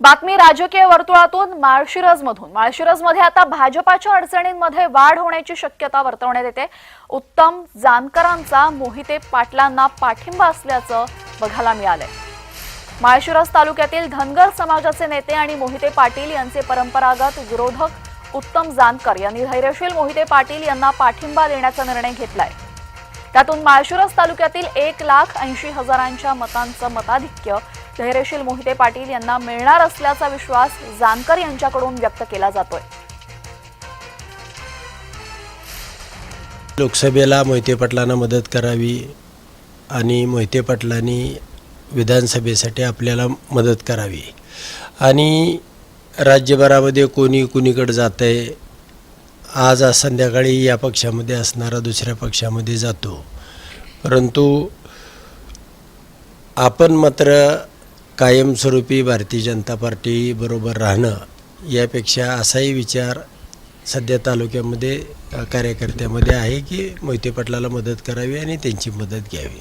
बातमी राजकीय वर्तुळातून माळशिरसमधून. माळशिरजमध्ये आता भाजपाच्या अडचणींमध्ये वाढ होण्याची शक्यता वर्तवण्यात येते. उत्तम जानकरांचा मोहिते पाटलांना पाठिंबा असल्याचं बघायला मिळालंय. माळशिरस तालुक्यातील धनगर समाजाचे नेते आणि मोहिते पाटील यांचे परंपरागत विरोधक उत्तम जानकर यांनी धैर्यशील मोहिते पाटील यांना पाठिंबा देण्याचा निर्णय घेतलाय. त्यातून माळशिरस तालुक्यातील एक लाख ऐंशी हजारांच्या मतांचं मताधिक्य धैर्यशील मोहिते पाटील यांना मिळणार असल्याचा विश्वास जानकर यांच्याकडून व्यक्त केला जातोय. लोकसभेला मोहिते पाटलांना मदत करावी आणि मोहिते पाटलांनी विधानसभेसाठी आपल्याला मदत करावी. आणि राज्यभरामध्ये कोणी कुणीकडे जात आहे आज आज संध्याकाळी या पक्षामध्ये असणारा दुसऱ्या पक्षामध्ये जातो. परंतु आपण मात्र कायमस्वरूपी भारतीय जनता पार्टीबरोबर राहणं यापेक्षा असाही विचार सध्या तालुक्यामध्ये कार्यकर्त्यामध्ये आहे की मोहिते पाटलाला मदत करावी आणि त्यांची मदत घ्यावी.